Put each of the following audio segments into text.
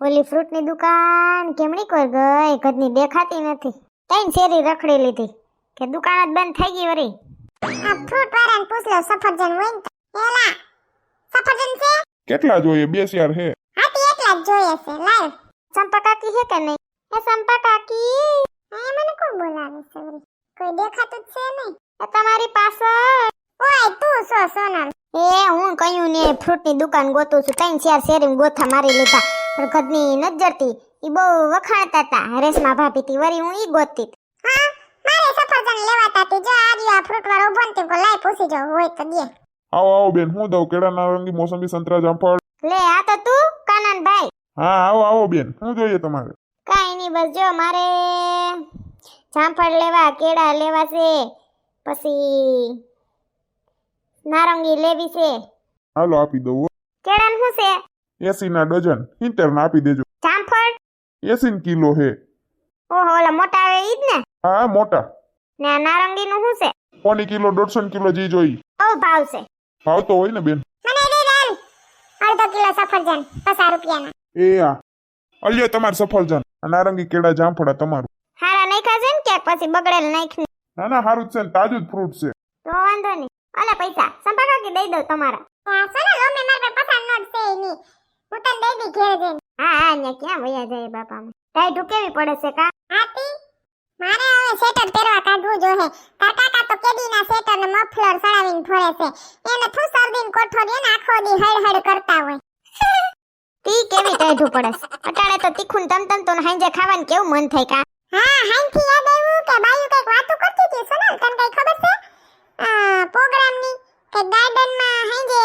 ઓલી ફ્રૂટની દુકાન કેમણી કોઈ ગઈ? ઘરની દેખાતી નથી. તૈન શેરી રખડી લીધી કે દુકાન જ બંધ થઈ ગઈ વરી આ ફ્રૂટ વાળાને પૂછ લો સફરજન હોય ને એલા સફરજન છે? કેટલા જોઈએ? બે શેર હે. હાથી એકલા જ જોઈએ છે. લાવ. ચંપા કાકી છે કે નહીં? એ ચંપા કાકી. આ મને કોણ બોલાવે છે? કોઈ દેખાતું જ છે નહીં. એ તમારી પાછળ. ઓય તું સો સોનલ. એ હું કયું ને ફ્રૂટની દુકાન ગોતું છું. તૈન ચાર શેરી ગોથા મારી લીધા. પણ નજરતી ઈ બહુ વખાણતા હતા રેશમા ભાભી થી વરી હું ઈ ગોતતી હા મારે સફરજન લેવાતા હતી જો આ આ ફ્રૂટ વાળો ઊભો ને તે કહું, પૂછી જો હોય તો દે. આવો આવો બેન હું દઉં કેળા નારંગી મોસંબી સંતરા જામફળ. લે આ તો તું કાનનભાઈ. હા આવો આવો બેન શું જોઈએ તમારે. કાઈ નહીં બસ જો મારે જામફળ લેવા કેળા લેવા છે. પછી નારંગી લેવી છે. હાલો આપી દઉં. કેળાનું શું છે? એસી ના ડઝન ઇન્ટર આપી દેજો. જામફળ? એસી કિલો હે. ઓહો ઓલા મોટા આવે ઈ જ ને? હા મોટા. ને આ નારંગીનું શું છે? પોની કિલો દોઢસો કિલો જી જોઈ બહુ ભાવ છે. ભાવ તો હોય ને બેન. મને દે દેલ અડધો કિલો સફરજન પચાસ રૂપિયાના. એ આ. અલ્યો તમાર સફરજન. નારંગી કેળા જામફળા તમારું. હારા નાખ્યા છે ને કે પછી બગડેલ નાખી ના ના સારું જ છે ને તાજું જ ફ્રૂટ છે. તો વાંધો નહીં. અલા પૈસા સંભાળો કે દઈ દઉં તમારા. આ સોનલ ઓમે મારે પાસે પચાસ નોટ છે ઈ ની હું તને દઈ દી ઘેર જઈને. હા હા ને ક્યાં વયા જાય બાપા ટાઈટ ઢુકેવી પડે છે કા? આતી મારે હવે સ્વેટર પહેરવા કાઢવું જોહે તાર કાકા તો કેદીના સ્વેટર ને મફલર સળાવીને ફરે છે. એને થું શરદીન કોઠોડી ને આખો દી હળ હળ કરતા હોય. તી કેવી ટાઈઠું પડે અટાણે તો તીખું તમ તમ તો હાંજે ખાવાનું કેવું મન થાય કા? હા હાંથી યાદ આવ્યું કે બાયુ કંઈક વાતો કરતી હતી. સોનલ તને કઈ ખબર છે? આ પ્રોગ્રામની? કે ગાર્ડનમાં હાંજે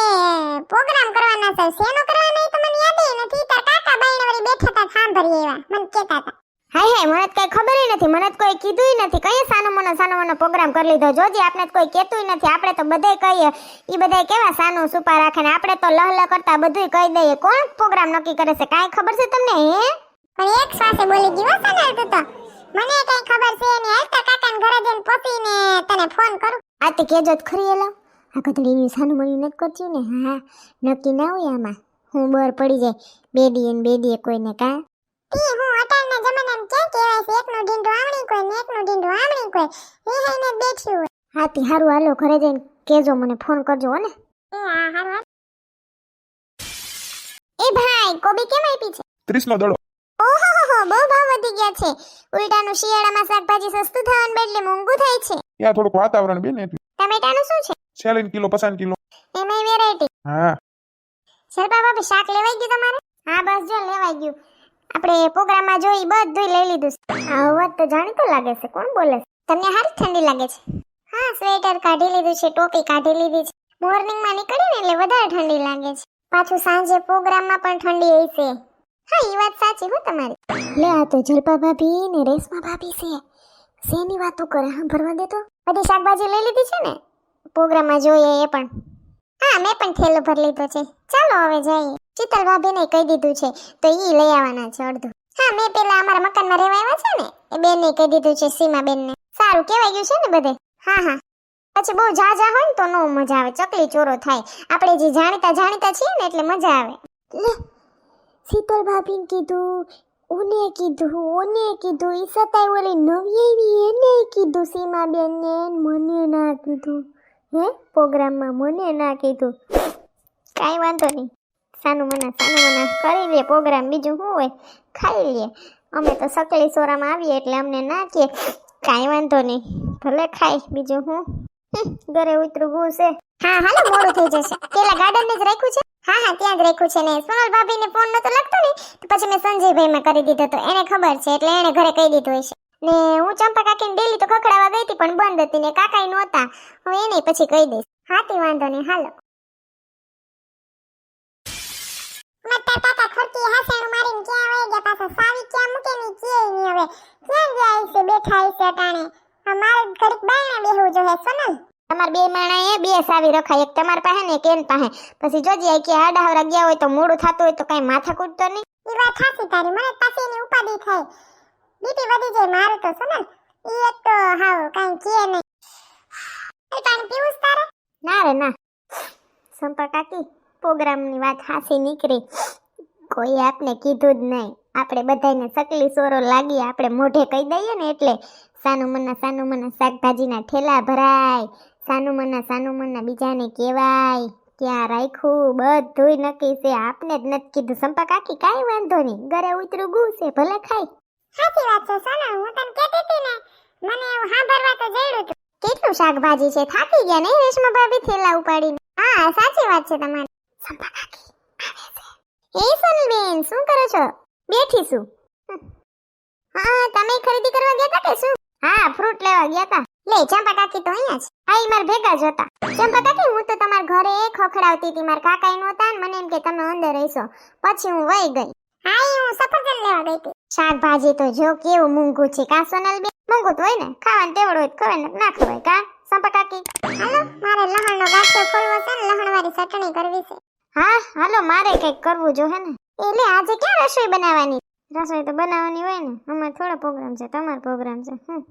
પ્રોગ્રામ કરવાના છે શેનો કરવાના એ તો મને યાદ નથી તાર કાકા બાઈને વળી બેઠા હતા સાંભળી એવા મને કહેતા હતા હાય હાય મને તો કઈ ખબર નથી મને તો કોઈ કીધું નથી કઈ સાનો મનો સાનો મનો પ્રોગ્રામ કરી લીધો? જોજી આપણે તો કોઈ કહેતું નથી આપણે તો બધાય કહીએ એ બધા કેવા સાનું સુપા રાખે ને આપણે તો લહ લહ કરતા બધુંય કહી દઈએ કોણ પ્રોગ્રામ નક્કી કરે છે કાંઈ ખબર છે તમને હે? પણ એક શ્વાસે બોલી ગયો સોનલ તું તો મને કઈ ખબર છે ને હાલ તો કાકાને ઘરે જઈને પોતીને તને ફોન કરું. આ તે કેજો જ ખરી એલો. આ કથળીની સાનું મનું નથી કરતી ને? હા નક્કી ના હોય આમાં. હું બર પડી જાય. બે દીએ ને બે દીએ કોઈને કા ઈ હું અટાણના જમાનામાં ક્યાં કહેવાય છે? એકનું ઢીંઢું આમણી કોઈ ને એકનું ઢીંઢું આમણી કોઈ. એ હઈને બેઠી હોય. હાથી હારું હાલો ઘરે જઈને કેજો મને ફોન કરજો હો ને. એ હારું એ ભાઈ કોબી કેમ આપી છે? ત્રીસ નો દડો. ઓહો બહુ ભાવ વધી ગયા છે. ઉલટાનું શિયાળામાં શાકભાજી સસ્તું થવાને બદલે મોંઘું થાય છે. ત્યાં થોડુંક વાતાવરણ બેન એટલે. ટમેટાનું શું છે? ચાલીસ કિલો પસાન કિલો. એમાં વેરાયટી હા. શરપા બાપી શાક લેવાઈ ગયું તમારે? હા બસ જો લેવાઈ ગયું. આપણે પ્રોગ્રામમાં જોઈ બધું લઈ લીધું આ અવાજ તો જાણીતો લાગે છે કોણ બોલે તમને હારી ઠંડી લાગે છે? હા સ્વેટર કાઢી લીધું છે ટોપી કાઢી લીધી છે. મોર્નિંગમાં નીકળીને એટલે વધારે ઠંડી લાગે છે. પાછું સાંજે પ્રોગ્રામમાં પણ ઠંડી હશે. હા એ વાત સાચી હો તમારી. લે આ તો જલપા ભાભી ને રેશમા ભાભી છે. શેની વાતો કરે હા ભરવા દે તો. બધી શાકભાજી લઈ લીધી છે ને? પ્રોગ્રામમાં જોઈએ એ પણ. હા, મેં પણ થેલો ભરી લીધો છે. ચાલો હવે જઈએ. શીતલ ભાભીને કહી દીધું છે, તો ઈ લઈ આવવાના છે અડધું. હા, મેં પેલા અમારા મકાનમાં રહેવા આવ્યા છે ને, એ બેનને કહી દીધું છે સીમા બેનને સારું કહેવાય ગયું છે ને બધે? હા હા. પછી બહુ ઝાઝા હોય ને તો નો મજા આવે, ચકલી ચોરો થાય. આપણે જે જાણીતા જાણીતા છીએ ને એટલે મજા આવે. લે, શીતલ ભાભીને કીધું, ઓને કીધું ઓને કીધું, ઈ સતાય ઓલી નવી આવી, એને કીધું સીમા બેનને મને ના કીધું. હે પ્રોગ્રામમાં મને ના કીધું. કાંઈ વાંધો નહીં. સાનું મના સાનું મના કરી લે પ્રોગ્રામ, બીજું શું હોય? ખાઈ લે. અમે તો સકલી સોરામાં આવીએ એટલે અમને ના કે. કાંઈ વાંધો નહીં. ભલે ખાઈ બીજું હું? ઘરે ઉતરું ગું છે. હા, હાલો, મોડું થઈ જશે. પેલા ગાર્ડન જ રાખ્યું છે? હા હા, ત્યાં જ રાખ્યું છે ને. સોનલ ભાભીને ફોન નતો લાગતો ને? પછી મેં સંજયભાઈ માં કરી દીધો તો એને ખબર છે, એટલે એને ઘરે કહી દીધું હશે. ને હું ચંપા કાકીને ડેલી તો ખખડાવા ગઈ હતી પણ બંધ હતી ને કાકાઈ નહોતા. હું એને પછી કહી દઈશ. હાથી વાંધો નહીં હાલો. મત્તા કાકા ખર્ચી હાસેણું મારીને ક્યાં વહી ગયા પાછા? સાવી ક્યાં મૂકે ની ક્યાંય નહીં હવે. ક્યાં જાય છે બેઠા છે અટાણે. અમારે ઘડીક બાયણા બેહવું જોઈએ સોનલ. તમારે બે માણા એ બે સાવી રખાય. એક તમારી પાસે ને એક એન પાસે. પછી જોજે કે આડા હવરા ગયા હોય તો મોડું થતું હોય તો કઈ માથા કૂટતો નહીં. ઈ વાત સાચી તારી. મને પાછી એની ઉપાધિ થાય બીપી વધી જાય મારું તો સોનલ ઈ એક તો હાવ કાંઈ કહે નહીં. એ પાણી પીવું તારે? ના રે, ના. સંપા કાકી, પ્રોગ્રામની વાત હાસી નીકળી. કોઈ આપને કીધું જ નહીં. આપણે બધાને સકલી સોરો લાગી, આપણે મોઢે કહી દઈએ ને એટલે સાનું સાનુમનના સાનું મના શાકભાજીના ઠેલા ભરાય. સાનુમના સાનુમનના સાનું મના બીજાને કહેવાય. ક્યાં રાખ્યું? બધુંય નક્કી છે. આપને જ નથી કીધું. સંપા કાકી, કાંઈ વાંધો નહીં. ઘરે ઉતરું ગુ છે ભલે ખાય. સાચી વાત છે સોનલ હું તને કહેતી હતી ને, મને એવું સાંભળવા તો જડ્યું હતું કેટલું શાકભાજી છે, થાકી ગયા નહીં રેશમા ભાભી થેલા ઉપાડીને? હા, સાચી વાત છે તમારી. સંપા કાકી આવે શું કરો છો? બેઠી છું. હા, તમે ખરીદી કરવા ગયા હતા કે શું? હા, ફ્રૂટ લેવા ગયા હતા લે, ચંપા કાકી તો અહીંયા છે હા મારા ભેગા જ હતા. ચંપા કાકી, હું તો તમારા ઘરે ખખડાવતી હતી. મારા કાકા નહોતા ને મને એમ કે તમે અંદર રહેશો. પછી હું વહી ગઈ. હા, ઈ હું સફરજન લેવા ગઈ હતી. શાકભાજી તો જો કેવું મૂંગું છે. કા સોનલ બે મૂંગું તો હોય ને? ખાવાનું તેવડ હોય તો ને. ના ખવાય કા? સંપા કાકી. હાલો મારે લહણનો ગાંઠિયો ખોલવો છે ને લહણવાળી ચટણી કરવી છે. હા હાલો મારે કંઈક કરવું જો હે ને. એટલે આજે ક્યાં રસોઈ બનાવવાની? રસોઈ તો બનાવવાની હોય ને. અમારે થોડો પ્રોગ્રામ છે તમારો પ્રોગ્રામ છે. હમ.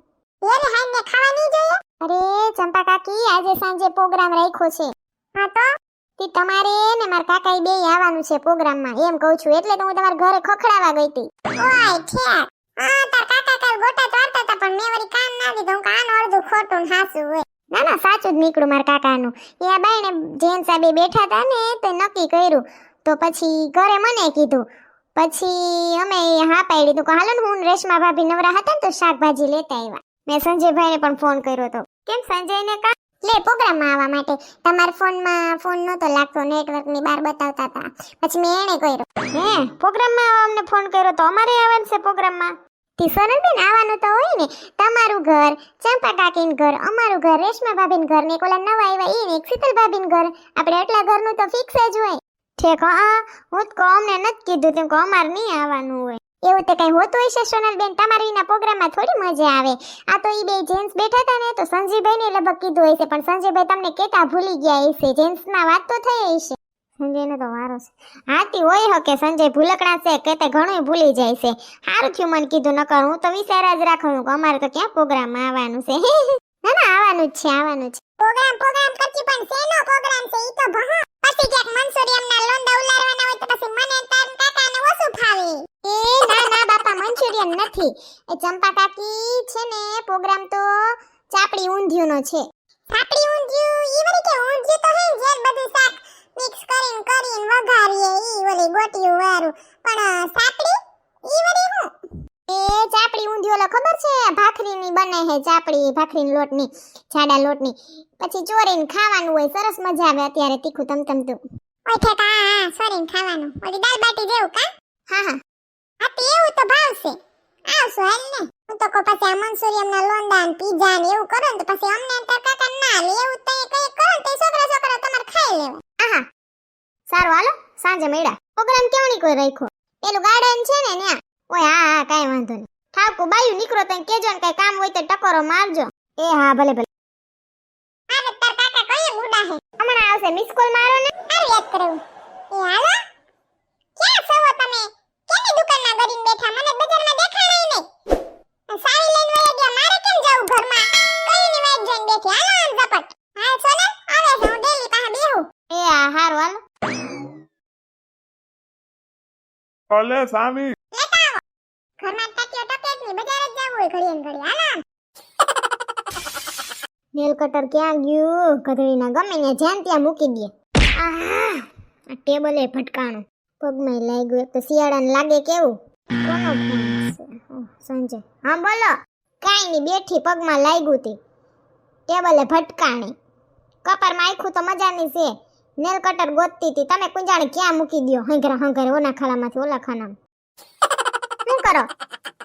યારે હાઈને ખાવાની જોઈએ? અરે ચંપા કાકી આજે સાંજે પ્રોગ્રામ રાખ્યો છે. હા તો? તે તમારે ને મારા કાકા બે આવવાનું છે પ્રોગ્રામમાં. એમ કહું છું. એટલે તો હું તમારા ઘરે ખખડાવા ગઈ હતી. ઓય ઠેક હા તાર કાકા કાલ ગોટા ચારતા હતા પણ મેં વળી કાન ના દીધું. કે આનું અડધું ખોટું હાસું હોય. ના ના સાચું જ નીકળું મારા કાકાનું. એ આ બાઈને જેન સાહેબે બેઠા હતા ને તો નક્કી કર્યું. તો પછી ઘરે મને કીધું. પછી અમે હા પાડી તો હાલો ને હું રેશમા ભાભી નવરા હતા ને તો શાકભાજી લેતા આવ્યા મેં સંજયભાઈને પણ ફોન કર્યો હતો. કેમ સંજયને કા લે પ્રોગ્રામમાં આવવા માટે. તમારા ફોનમાં ફોન નહોતો લાગતો નેટવર્કની બહાર બતાવતા હતા. પછી મેં એણે કર્યો. હે પ્રોગ્રામમાં આવવા અમને ફોન કર્યો તો અમારે આવવાનું છે પ્રોગ્રામમાં તી સોનલબેન આવવાનું તો હોય ને. તમારું ઘર, ચંપા કાકીનું ઘર, અમારું ઘર, રેશમા ભાભીનું ઘર ને કોલા નવા આવ્યા એ ને એક શીતલ ભાભીનું ઘર. આપણે એટલા ઘરનું તો ફિક્સ જ હોય. ઠેક હા, હું. કહું, અમને નથી કીધું તેમ કહું, અમારે નહીં આવવાનું હોય. એવું તો કઈ હોતું હશે સોનલબેન? તમારે એના પ્રોગ્રામમાં થોડી મજા આવે. આ તો ઈ બે જેન્ટ્સ બેઠા હતા ને, તો સંજયભાઈને લગભગ કીધું હશે, પણ સંજયભાઈ તમને કેતા ભૂલી ગયા હશે. જેન્ટ્સમાં વાત તો થઈ હશે. સંજયને તો વારો છે. હા તી હોય હકે, સંજય ભૂલકડા છે, કે તે ઘણું ભૂલી જાય છે. સારું થયું મને કીધું, નકર હું તો વિચાર જ રાખું કે અમારે તો ક્યાં પ્રોગ્રામમાં આવવાનું છે? ના ના, આવવાનું છે આવવાનું છે. પ્રોગ્રામ પ્રોગ્રામ કરતી, પણ શેનો પ્રોગ્રામ છે? ઈ તો ભહા. પછી ક્યાંક મનસુરિયમના લોંદા ઉલારવાના હોય તો પછી મને તાર કાકાને ઓછું એ ના ના, બાપા, મંચુરિયન નથી. એ ચંપા કાકી છે ને, પ્રોગ્રામ તો ચાપડી ઊંધિયુંનો છે. ચાપડી ઊંધિયું? ઈ વળી કે ઊંધિયું તો હે ને જેલ બધું શાક મિક્સ કરીને કરીને વઘારીએ. ઈ વળી ગોટિયું વારું પણ ચાપડી? ઈ વળી હું? એ ચાપડી ઊંધિયું ઓલો ખબર છે? ભાખરીની બને હે ચાપડી, ભાખરીની લોટની, જાડા લોટની. પછી ચોરીને ખાવાનું હોય, સરસ મજા આવે અત્યારે તીખું તમતમતું. ઓય ઠેકા સોરીને ખાવાનું. ઓલી દાળ બાટી જેવું, કા? હા હા. હા તો એવું તો ભાવશે. આવશો હાલ ને. હું તો કો પછી આ મંચુરિયમના લોંડા ને પીઝા ને એવું કરો ને તો પછી અમને તાર કાકા ના લે એવું તો કઈ કરો ને તો છોકરા છોકરા તમારે ખાઈ લેવા. આહા. સારું હાલો. સાંજે મળ્યા પ્રોગ્રામ કેવણી કોઈ રાખ્યો? પેલું ગાર્ડન છે ને ત્યાં. ઓય હા હા કાંઈ વાંધો નહીં. ઠાકુ બાયું નીકળો તને કેજો ને કઈ કામ હોય તો ટકોરો મારજો. એ હા ભલે ભલે. અરે તાર કાકા કઈ ગુડા હે? હમણાં આવશે મિસ કોલ મારો ને. અરે યાદ કરું એ હાલો. ક્યાં છો તમે? કેની દુકાનમાં ગરીને બેઠા મને બજારમાં દેખાણાય નહીં. સાવી લઈને વયા ગયા મારે કેમ જાવું ઘરમાં? કઈની વાટ જોઈને બેઠી? હાલો આમ ઝપટ. હાલ સોનલ આવે છે હું ડેલી પાસે બેહું. એ આ હાર વાલ અલે સામી. લેતા આવો. ઘરમાં ટક્યો ટકે જ નહીં બજાર જ જાવું હોય ઘડીએ ને ઘડીએ. હાલો આમ. નેલ કટર ક્યાં ગયું? ગધડીના ગમે ને જ્યાં ત્યાં મૂકી દે. આહા આ ટેબલે ભટકાણું. પગમાં લાગ્યું એક તો શિયાળાને લાગે કેવું? કોનો ફોન સંજય. હા, બોલો. કાંઈ નહીં, બેઠી પગમાં લાગ્યું તી. ટેબલે ભટકાણી. કપારમાં આખું તો મજાની છે. નેલ કટર ગોતતી હતી તમે કુંજાણે ક્યાં મૂકી દો હંગરા હંગરે ઓના ખાલામાંથી, ઓલા ખાનામાં. શું કરો?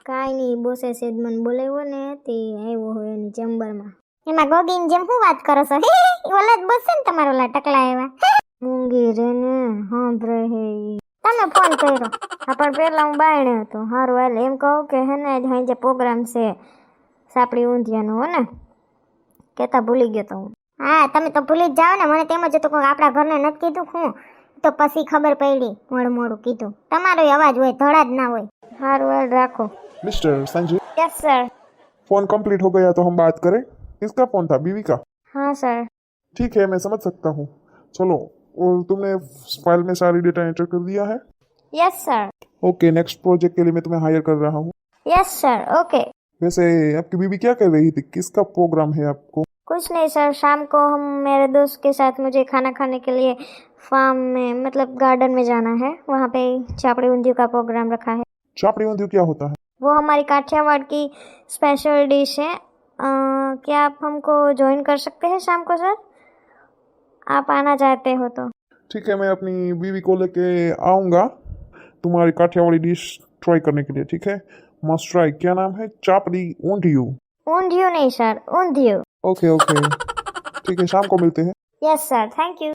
કાંઈ નહીં બોસે સેજ મને બોલાવ્યો ને તે આવ્યો હોય એની ચેમ્બરમાં. એમાં ગોગીન જેમ શું વાત કરો છો? ઓલા જ બસશે ને તમારો ઓલા ટકલા એવા મૂંગી રે ને હા હે ઈ. તમે ફોન કર્યો હા પણ પેલા હું બાયણે હતો હારું હાલ એમ કહું કે હે ને અહીં જે પ્રોગ્રામ છે સાપડી ઊંધિયાનો હો ને કેતા ભૂલી ગયો તો હું હા તમે તો ભૂલી જ જાઓ ને મને તેમ જ હતું કે આપણા ઘરને નથી કીધું હું તો પછી ખબર પડી મોડું મોડું કીધું તમારો અવાજ હોય ધડા જ ના હોય હારું હાલ રાખો mister Sanjay yes sir phone complete हो गया तो हम बात करें किसका फोन था बीवी का હા સર ठीक है मैं समझ सकता हूँ चलो और तुमने फ़ाइल में सारी डेटा एंटर कर दिया है? Yes sir okay next project के लिए मैं तुम्हें हायर कर रहा हूँ। यस सर ओके वैसे आपकी बीबी क्या कर रही थी? किसका प्रोग्राम है आपको? कुछ नहीं सर शाम को हम मेरे दोस्त के साथ मुझे खाना खाने के लिए फार्म में मतलब गार्डन में जाना है। वहाँ पे चापड़ी ऊंधियों का प्रोग्राम रखा है। चापड़ी ऊंधियो क्या होता है? वो हमारी काठियावाड़ की स्पेशल डिश है। अ, क्या आप हमको ज्वाइन कर सकते हैं शाम को सर आप आना चाहते हो तो ठीक है मैं अपनी बीवी को लेके आऊँगा तुम्हारी काठियावाड़ी डिश ट्राई करने के लिए ठीक है मस्ट ट्राई क्या नाम है चापड़ी ऊंधियो ऊंधियो नहीं सर ऊंधियो ओके ओके ठीक है शाम को मिलते हैं यस સર થેન્ક યુ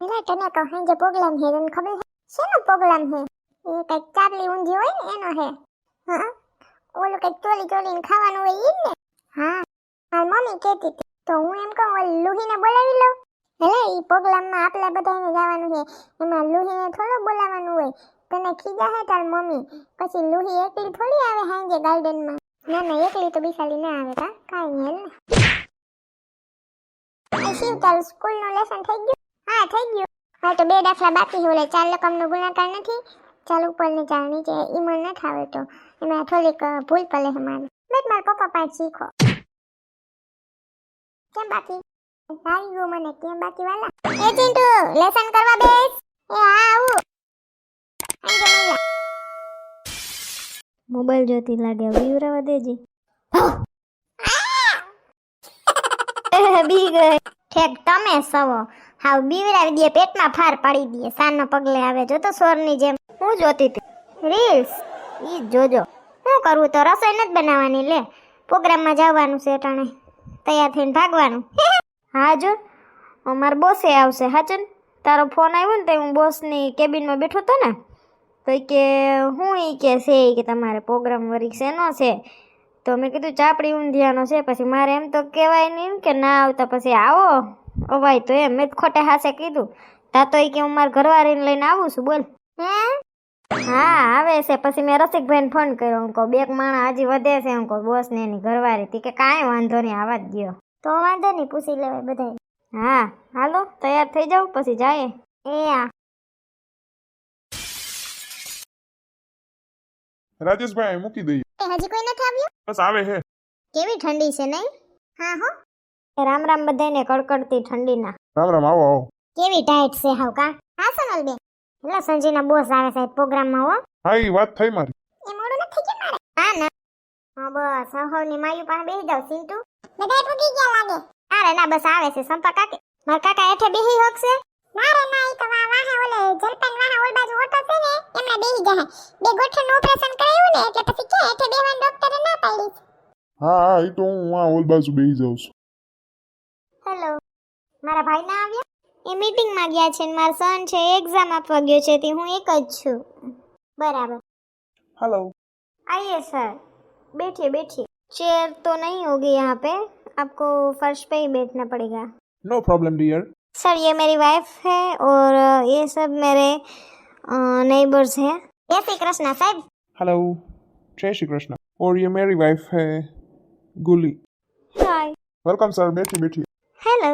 પેલા તને કહે જે પ્રોગ્રામ હે તને ખબર હે શેનો પ્રોગ્રામ હે એ કઈક ચાપલી ઊંધી હોય ને એનો હે હા ઓલું કઈક ચોલી ચોલીને ખાવાનું હોય ઈ જ ને હા મારી મમ્મી કહેતી હતી તો હું એમ કહું ઓલી લુહીને બોલાવી લઉં hele એ પ્રોગ્રામમાં આપણે બધાને જવાનું છે. એમાં લુહીને થોડો બોલાવવાનું હોય. તને ખીજા હે તાર મમ્મી? પછી લુહી એકલી થોડી આવે હાંજે ગાર્ડનમાં? ના ના, એકલી તો બિસાલી ના આવે કા? કાંઈ હેલ. શિવ તારું સ્કૂલનું લેસન થઈ ગયું? હા, થઈ ગયું. હા, તો બે દાખલા બાકી છે, ઓલે ચાર રકમનો ગુણાકાર નથી. ચાલ ઉપર ને ચાલ નીચે. ઈ મને થાવે તો. એમાં થોડીક ભૂલ પડે છે મારી. મેં મારા પપ્પા પાસે શીખો. કેમ બાકી? સારી ગયું મને કેમ બાકી વાલા? એ ચિંટુ લેસન કરવા બેસ. એ હા આવું. મોબાઈલ જોતી લાગે બીવરાવા દેજી. બી ગઈ. ઠેક તમે સવો. હાવ બીવરાવી દે પેટમાં ફાર પાડી દે. સાનો પગલે આવે જો તો સોરની જેમ. હું જોતી હતી. રીલ્સ. ઈ જોજો. શું કરવું તો રસોઈ નથી બનાવવાની લે. પ્રોગ્રામમાં જવાનું છે ટાણે તૈયાર થઈને ભાગવાનું. હા જો અમારા બોસે આવશે હાચન? તારો ફોન આવ્યો ને તો હું બોસની કેબિનમાં બેઠો હતો ને તો કે હું એ કે છે કે તમારે પ્રોગ્રામ વરી શેનો છે. તો મેં કીધું ચાપડી ઊંધિયાનો છે પછી મારે એમ તો કહેવાય નહીં કે ના આવતા પછી આવો. અવાય તો એમ મેં ખોટે હાસે કીધું. તા તો ઈ કે હું મારા ઘરવાળીને લઈને આવું છું બોલ. હે? હા આવે છે. પછી મેં રસિકભાઈને ફોન કર્યો હું કહું બે માણા હજી વધે છે હું કહું બોસ ને એની ઘરવાળી. તી કે કાંઈ વાંધો નહીં આવા જ દ્યો. તો વાંધો નહીં પૂછી લેવાય બધા હા હાલો તૈયાર થઈ જાવ પછી જાય એ આ. રાજેશભાઈ મૂકી દઈએ. હજી કોઈ નથી આવ્યું? બસ આવે હે. કેવી ઠંડી છે નહીં? હા હો. રામ રામ બધાને કડકડતી ઠંડીના. રામ રામ આવો આવો. કેવી ટાઈટ છે હાવ કા? હા સોનલ બેન એટલે સંજીના બોસ આવે છે પ્રોગ્રામમાં હો. હા ઈ વાત થઈ મારી. એ મોડું નથી કે મારે? હા ના. હા બસ હવની માયુ પાસે બેસી જાવ સિંટુ બધાય ફૂટી ગયા લાગે. અરે ના બસ આવે છે સંપા કાકી. માર કાકા હેઠે બેહી હોકશે. ના રે ના ઈ તો વા વાહે ઓલે જલપન વાહે ઓલ બાજુ ઓટો છે ને એમણે બેહી ગયા બે ગોઠણ ઓપરેશન કરાયું ને એટલે પછી કે હેઠે બેહવાન ડોક્ટરે ના પાડી. હા હા ઈ તો હું આ ઓલ બાજુ બેહી જાઉં છું. હેલો મારા ભાઈ ના આવ્યા? એ મીટિંગમાં ગયા છે ને મારા સન છે એક્ઝામ આપવા ગયો છે તે હું એક જ છું. બરાબર. હેલો આઈએ સર બેઠીએ બેઠીએ. चेयर तो नहीं होगी यहाँ पे आपको फर्श पे ही बैठना पड़ेगा नो प्रॉब्लम डियर सर ये मेरी वाइफ है और अ, ये सब मेरे नेबर्स हैं જય શ્રી કૃષ્ણ સાહેબ हेलो जय श्री कृष्ण और ये मेरी वाइफ है गुली हाय वेलकम सर बैठिए बैठिए હેલો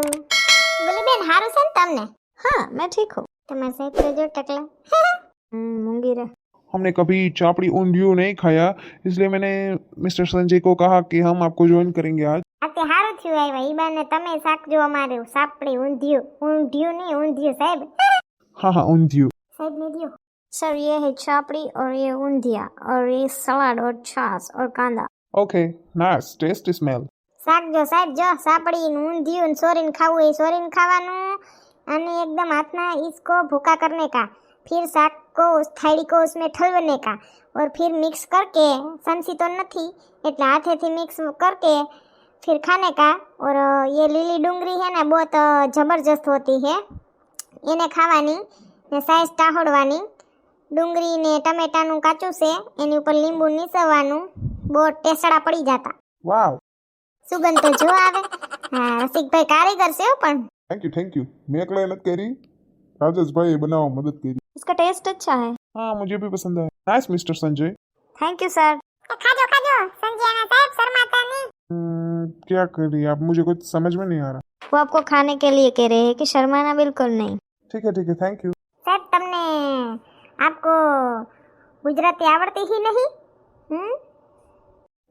ગુલીબેન હારું છે ને તમને हाँ मैं ठीक हूँ તમારા સાહેબ તો જો ટકલા हम्म, मूंगी रे हमने कभी चापड़ी ऊंधियो नहीं खाया इसलिए मैंने मिस्टर संजय को कहा कि हम आपको ज्वाइन करेंगे आज આ તે હારું થયું આવ્યા ઈ બાને તમે શાક જો અમારું સાપડી ઊંધિયું ઊંધિયું નહીં ઊંધિયું સાહેબ हाँ हाँ ऊंधियो સાહેબ ને દ્યો सर ये है चापड़ी और ये ऊंधिया और ये सलाद और छाछ और कांदा ओके नाइस टेस्टी स्मेल શાક જો સાહેબ જો સાપડી ને ઊંધિયું ને સોરીને ખાવું એ સોરીને ખાવાનું અને एकदम हाथ में इसको भूका करने का फिर साग को उस थाली को उसमें ठलवने का और फिर मिक्स करके संसी तो नहीं એટલે હાથેથી મિક્સ करके फिर खाने का और अ, ये લીલી ડુંગળી है ना बहुत अ, जबरदस्त होती है એને ખાવાની ને સાઈઝ ટાહોડવાની ડુંગળી ને ટમેટાનું કાચું છે એની ઉપર લીંબુ નીસવવાનું બહુ ટેસડા પડી જતા वाह સુગંધ તો જો આવે હા રસિકભાઈ કારીગર છે હો પણ थैंक यू थैंक यू मैं अकेले मदद करी राजेश भाई बनाओ मदद करी इसका टेस्ट अच्छा है हाँ मुझे भी पसंद है nice mister Sanjay thank you sir ખાજો ખાજો સંજયના સાહેબ શર્માતા નહીં हम्म, क्या करिए आप मुझे कुछ समझ में नहीं आ रहा वो आपको खाने के लिए कह रहे हैं कि शर्माना बिल्कुल नहीं ठीक है ठीक है थैंक यू સાહેબ તમને आपको गुजराती आवड़ती ही नहीं हम्म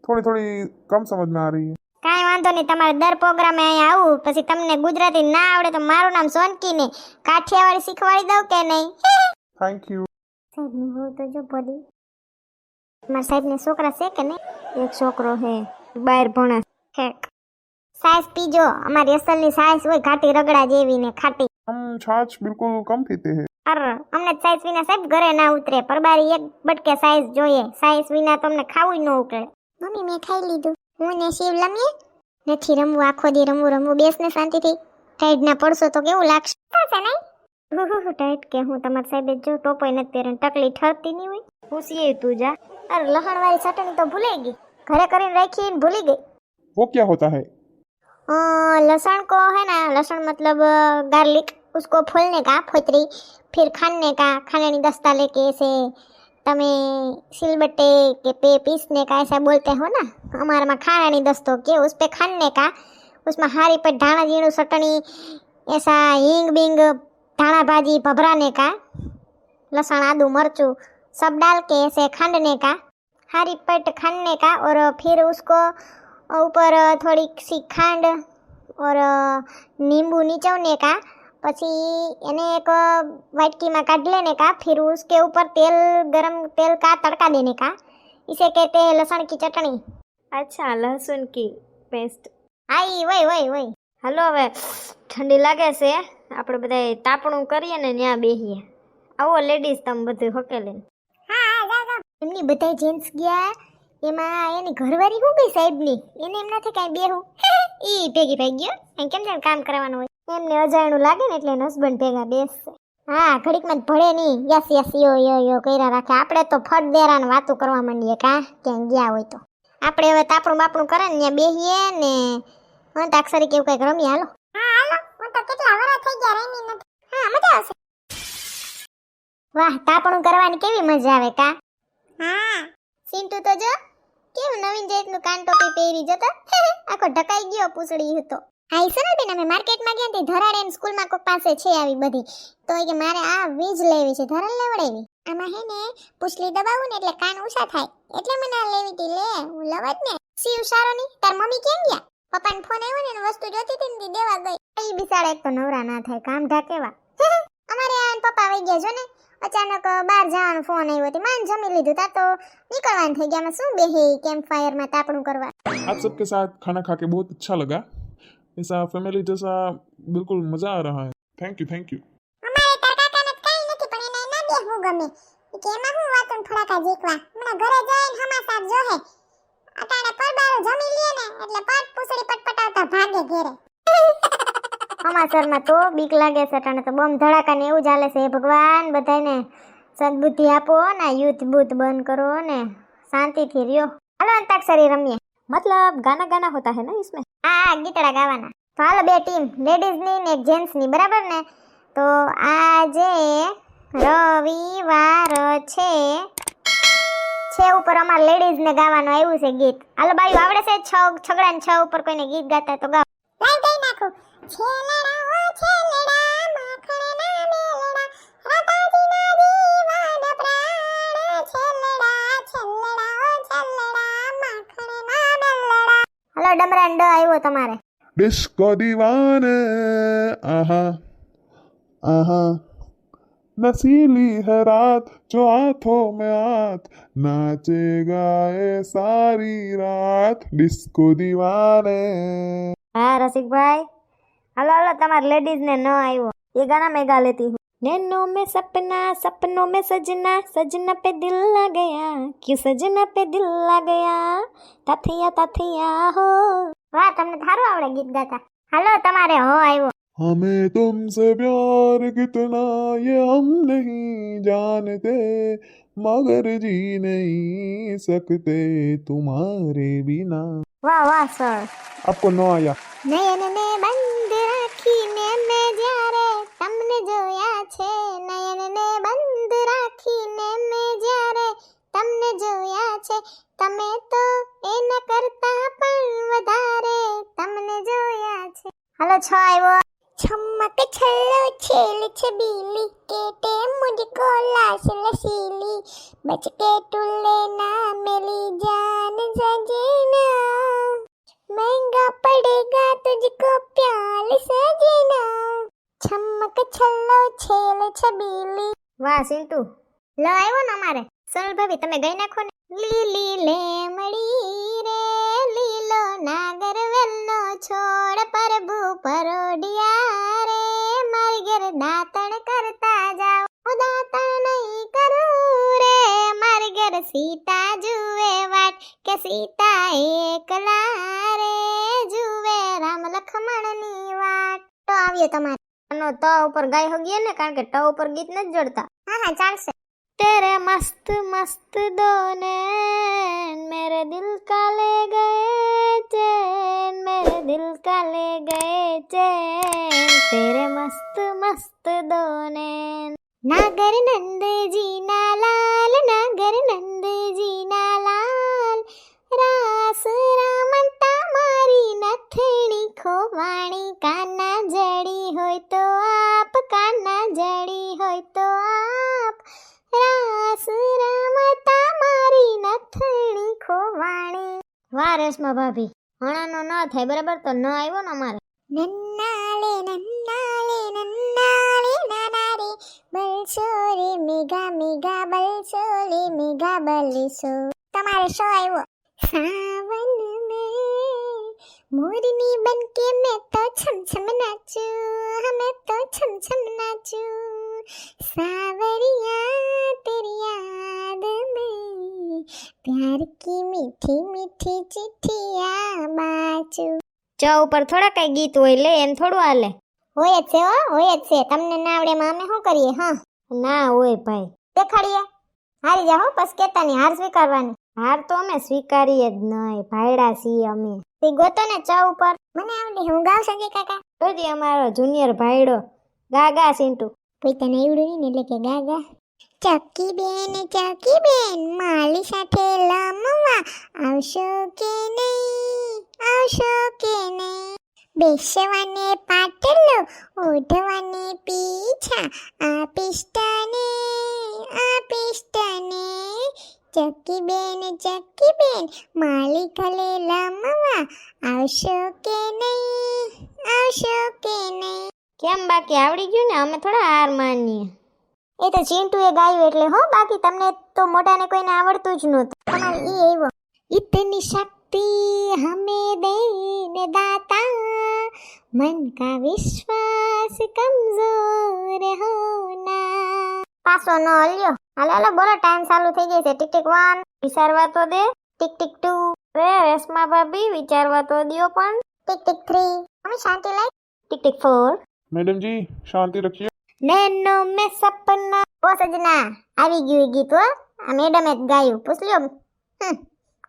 थोड़ी थोड़ी कम समझ में आ रही है કાંઈ વાંધો નહીં તમારે દર પ્રોગ્રામે અહીંયા આવું પછી તમને ગુજરાતી ના આવડે તો મારું નામ સોનકી ને કાઠિયાવાડી શીખવાડી દઉં કે નહીં થેન્ક યુ સાહેબની બહુ તો જો ભલી મારા સાહેબને છોકરા છે કે નહીં? એક છોકરો હે બહાર ભણે ઠેક સાસ પીજો. અમારી અસલની સાસ હોય ઘાટી રગડા જેવી ને ખાટી. હમ છાછ બિલકુલ કમ પીતે હે. અર અમને સાસ વિના સાહેબ ઘરે ના ઉતરે. પરબારી એક બટકે સાઈઝ જોઈએ. સાઈઝ વિના તમને ખાવું ન ઉકળે. મમ્મી મેં ખાઈ લીધું. હું ને શિવ લમીએ. નથી રમવું આખો દી રમવું રમવું. બેસને શાંતિથી. ટાઈડના પડશો તો કેવું લાગશે? નહીં? હું હું હું ટાઈટ કે હું તમારા સાહેબે જો ટોપોય નથી પહેરીને ટકલી ઠરતી નહીં હોય પૂછીએ તું જા અરે લસણવાળી ચટણી તો ભૂલાઈ ગઈ ઘરે કરીને રાખી ને ભૂલી ગઈ वो क्या होता है अ, लहसुन को है ना लहसुन मतलब गार्लिक उसको फोलने का फोतरी फिर खाने का खाने नहीं दस्ता लेके ऐसे तमे सिलबट्टे के पे पीसने का ऐसा बोलते हो ना हमारे में खाना नहीं दस्तो के उस पे खाने का उसमें हारी पर धाना जीणु चटनी ऐसा हींग बींग धाना भाजी भभराने का लहसुन आदू मरचू सब डाल के ऐसे खांडने का हारी पट खाने का और फिर उसको ऊपर थोड़ी सी खांड और नींबू निचोड़ने का પછી એને એક वाइटकी काट लेने का फिर उसके ऊपर तेल गरम तेल का तड़का देने का इसे कहते हैं लहसुन की चटनी અચ્છા લહસુન કી પેસ્ટ આઈ વય વય વય હાલો હવે ઠંડી લાગે છે આપણે બધા તાપણું કરીએ ને ત્યાં બેહીએ. આવો લેડીઝ તમે બધું હકેલીને એમની બધા જેન્ટ્સ ગયા. એમાં એની ઘરવાળી શું ગઈ સાહેબની? એને એમ નથી કાંઈ બેહું. એ ભેગી ભાઈ ગયો. અહીં કેમ છે કામ કરવાનું હોય? એમને અજાણું લાગે ને એટલે હસબન્ડ ભેગા બેસશે. હા ઘડીકમાં ભળે નહીં. યસ યસ યો યો યો કર્યા રાખે. આપણે તો ફટ દેરાને વાતું કરવા માંડીએ કા ક્યાંય ગયા હોય તો. આપણે હવે તાપણું બાપણું કરે ને ત્યાં બેહીએ ને અંતાક્ષરી કેવું કંઈક રમીએ. હાલો. હા હાલો. હું તો કેટલા થઈ ગયા, રમી નથી. હા, મજા આવશે. વાહ તાપણું કરવાની કેવી મજા આવે કા હા, સિન્ટુ તો જો, કેવું નવીન જાતનું કાન ટોપી પહેરી જતો. આખો ઢકાઈ ગયો પૂછડી હતો હા, ઈ બેન અમે માર્કેટમાં ગયા તે ધરાડ એમ સ્કૂલમાં કોઈ પાસે છે આવી બધી. તો કે મારે આ વીજ લેવી છે ધરાડ લેવડાવી આમાં હે ને પૂછલી દબાવું ને એટલે કાન ઉષા થાય. એટલે મને લેવી હતી લે, હું લવત ને. શિવ ઉષારો ની તાર મમ્મી કેમ ગયા? પપ્પાને ફોન આવ્યો ને વસ્તુ જોતી હતી ને દેવા ગઈ. એ બિચારા એક તો નવરા ના થાય કામ ઢાકેવા અમારે આ પપ્પા વહી ગયા જો ને અચાનક બહાર જવાનો ફોન આવ્યો હતો. માન જમી લીધું તા તો નીકળવાનું થઈ ગયા. શું બેહે કેમ્પ ફાયરમાં તાપણું કરવા? આપ સબકે સાથ ખાના ખા બહુત અચ્છા લગા. એસા ફેમિલી જૈસા બિલકુલ મજા આ રહા હે. થેન્ક યુ થેન્ક યુ અમારે તાર કાકાને કાઈ નથી પણ એને ના બેહવું ગમે. કે એમાં હું વાતન થોડા જીકવા મને ઘરે જઈને હમા સાબ જો હે. અટાણે પરબારો જમી લે ને એટલે પટ પૂછડી પટપટાવતા ભાગે ઘેરે સમાચારમાં તો બીક લાગે છે અટાણે તો બમ ધડાકા ને એવું ચાલે છે હે ભગવાન બધાને સદબુદ્ધિ આપો ને આ યુદ્ધ બુદ્ધ બંધ કરો ને શાંતિથી રહ્યો હાલો અંતાક્ષરી રમીએ मतलब गाना गाना होता है ना इसमें આ આ ગીતડા ગાવાના તો હાલો બે ટીમ લેડીઝની ને એક જેન્ટ્સની બરાબર ને તો આજે રવિવાર છે છે ઉપર અમાર લેડીઝ ને ગાવાનું આવ્યું છે ગીત. હાલો બાઈ આવડે છે છ છગડા ને છ ઉપર કોઈને ગીત ગાતા તો ગાવ. લાઈ ડમરાન નાખો. આવ્યો તમારે. ડિસ્કો દીવાન. આહા. આહા. नसीली है रात जो हाथों में हाथ नाचेगा ये सारी रात डिस्को दीवाने हाँ रसिकभाई हेलो हेलो तुम्हारे लेडीज ने न आयो ये गाना मैं गा लेती हूँ नैनों में सपना सपनों में सजना सजना पे दिल आ गया क्यों सजना पे दिल आ गया ताथिया ताथिया हो વાહ તમને સારું આવડે ગીત ગાતા હાલો તમારે હો આવ્યો हमें तुमसे प्यार कितना ये हम नहीं जानते मगर जी नहीं सकते तुम्हारे बिना વાહ વાહ સર आपको न आया નયનને બંધ રાખીને મેં જ્યારે તમને જોયા છે નયનને બંધ રાખીને મેં જ્યારે તમને જોયા છે તમે તો એના કરતા પણ વધારે તમને જોયા છે હાલો છ આવ્યો છમક છલ્લો છેલ છબીલી કેટે મુજકો લાશ લસીલી બચકે ટુલ્લે ના મેલી જાન સજીના મહેંગા પડેગા તુજકો પ્યાલ સજીના છમક છલ્લો છેલ છબીલી વાહ સિન્ટુ લ આવ્યો ને અમારે સરળ ભાભી તમે ગઈ નાખો ને લીલી લેમડી રે લીલો નાગર વેલનો છોડ પરબુ પરોડિયા સીતા જુએ વાટ કે સીતા એકલા રે જુએ રામ લખમણની વાટ. તો આવ્યો તમારે. આનો ત ઉપર ગાય હોગીએ ને કારણ કે ટ ઉપર ગીત નથી જોડતા. હા હા, ચાલશે. તેરે મસ્ત મસ્ત દોને મેરે દિલ કા લે ગયે ચેન મેરે દિલ કા લે ગયે ચેન તેરે મસ્ત મસ્ત દોને નાગર નંદજીના લાલ નાગર નંદજીના લાલ રાસ રામતા મારી નથણી ખોવાણી કાના જડી હોય તો આપ કાના જડી હોય તો આપ રાસ રામતા મારી નથણી ખોવાણી વારસમાં ભાભી હણાનો ન થાય બરાબર તો ન આવ્યો ને અમારે નન્નાલે નન્નાલે નન્ના બલસો રે મેગા મેગા બલસો રે મેગા બલસો. તમારે શો આવ્યો સાવન મે. મોરની બનકે મે તો છમછમ નાચું, હમે તો છમછમ નાચું. સાવરિયા, તેરી યાદ મે. પ્યાર કી મીઠી મીઠી ચિઠિયા બાચું ચા ઉપર થોડા કઈ ગીત હોય, લે એમ થોડું આલે હોય જ છે હો હોય જ છે. તમને ના આવડે એમાં અમે શું કરીએ હા? ના હોય ભાઈ. દેખાડીએ. હારી જાઓ બસ કેતા નહીં હાર સ્વીકારવાની. હાર તો અમે સ્વીકારીએ જ નહીં ભાયડા છીએ અમે. તે ગોતો ને ચા ઉપર. મને આવડે હું ગાવ સંજય કાકા? જોજે અમારો જુનિયર ભાઈડો ગાગા સિન્ટુ કોઈ તને આવડું નહીં એટલે કે ગાગા. ચકી બેન ચકી બેન માલી સાથે લમવા. આવશો કે નહીં? આવશો કે નહીં? બેસવાને પાટલો ઓઢવાને પીછા આ પિષ્ટને આ પેસ્ટાની ચક્કી બેન ચક્કી બેન માલિક લે લમવા આવશો કે નહીં? આવશો કે નહીં? કેમ બાકી આવડી ગયું ને? અમે થોડા હાર માનીએ. એ તો ચિંટુએ ગાયું એટલે હો બાકી તમને તો મોટાને કોઈને આવડતું જ નહોતું. તમારે એ એવો ઇતની શક્તિ શક્તિ હમે દેન દાતા મન કા વિશ્વાસ કમજોર હોના પાસો નો અલ્યો હાલે હાલો બોલો ટાઈમ ચાલુ થઈ ગઈ છે. ટીક ટીક વન વિચારવા તો દે. ટિક ટીક ટુ રે રેશમા ભાભી વિચારવા તો દિયો પણ. ટિક ટીક થ્રી અમે શાંતિ લઈ. ટીક ટીક ફોર મેડમજી શાંતિ રખીએ. નેનો મે સપના. ઓ સજના આવી ગયું ગીત હો. આ મેડમે જ ગાયું. પૂછ લ્યો.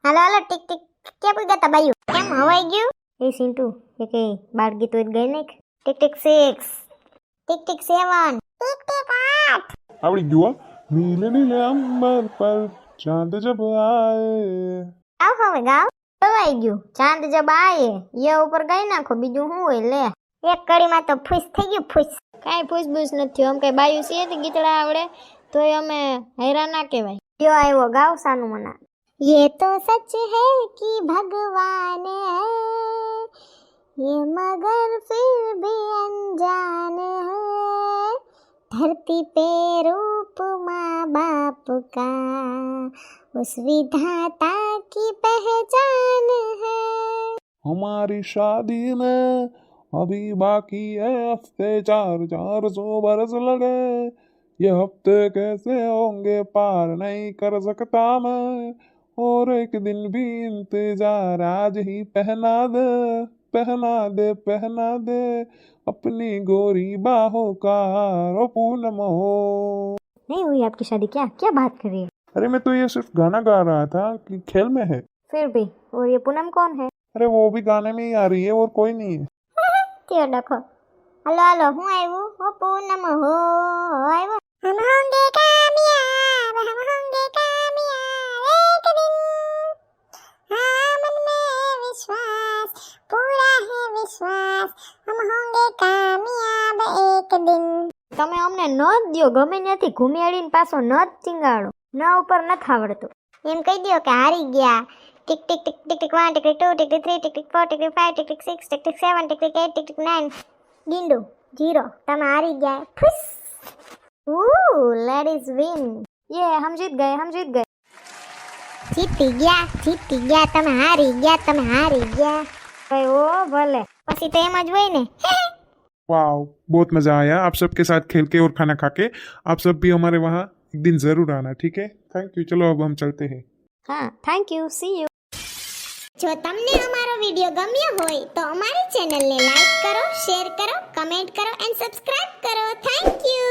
હાલો હાલો ટિક ટીક क्या बोल गया तबायू क्या मावाई गयू ए सिंटू ये के बाढ़ गीत वेट गए नेक टिक tick six tick tick seven tick टिक आठ अब ये दुआ नीले नीले अंबर पर चाँद जब आए अब हो गया तबायू गयू चाँद जब आए ये ऊपर गए ना को बिजू हूँ ले एक कड़ी में तो फुस थे गयू फुस कई फुस बुस न थी हम कई बायू सी गीतड़ा तो अमे हैरान ना कहवाई सानू मना ये तो सच है कि भगवान है। ये मगर फिर भी अनजान है। धरती पे रूप माँ बाप का उस विधाता की पहचान है। हमारी शादी में अभी बाकी है, हफ़्ते चार चार सौ बरस लगे। ये हफ़्ते कैसे होंगे पार नहीं कर सकता मैं। और एक दिन भी इंतज़ार आज ही पहना दे पहना दे पहना दे अपनी गोरी बाहों का ओ पूनम हो नहीं हुई आपकी शादी क्या क्या बात कर रही है? अरे मैं तो ये सिर्फ़ गाना गा रहा था कि खेल में है। फिर भी और ये पूनम कौन है? अरे वो भी गाने में ही आ रही है और कोई नहीं है। डखो हेलो हेलो हूँ आयु हो पूनम हो आयु हम होंगे कामयाब हम होंगे विश्वास पूरा है विश्वास हम होंगे कामयाब एक दिन તમે અમને ન જ દ્યો ગમે ત્યાંથી ઘૂમી અડીને પાછો ન જ ચીંગાડો ના ઉપર નથી આવડતું એમ કહી દો કે હારી ગયા tick tick tick tick tick one tick tick two tick tick three tick tick four tick tick five tick tick six tick tick seven tick tick eight tick tick nine ગીંડુ zero તમે હારી ગયા ફુસ ઉ ladies win યે હમ જીત ગયે હમ જીત ગયે જીતી ગયા જીતી ગયા તમે હારી ગયા તમે હારી ગયા ભાઈ ઓ ભલે પછી તો એમ જ હોય ને वाह बहुत मज़ा आया आप सबके साथ खेल के और खाना खा के आप सब भी हमारे वहाँ एक दिन ज़रूर आना ठीक है थैंक यू चलो अब हम चलते हैं હા થેન્ક યુ સી યુ જો તમને અમારો વિડીયો ગમ્યો હોય તો અમારી ચેનલને લાઈક કરો શેર કરો કમેન્ટ કરો એન્ડ સબસ્ક્રાઇબ કરો થેન્ક યુ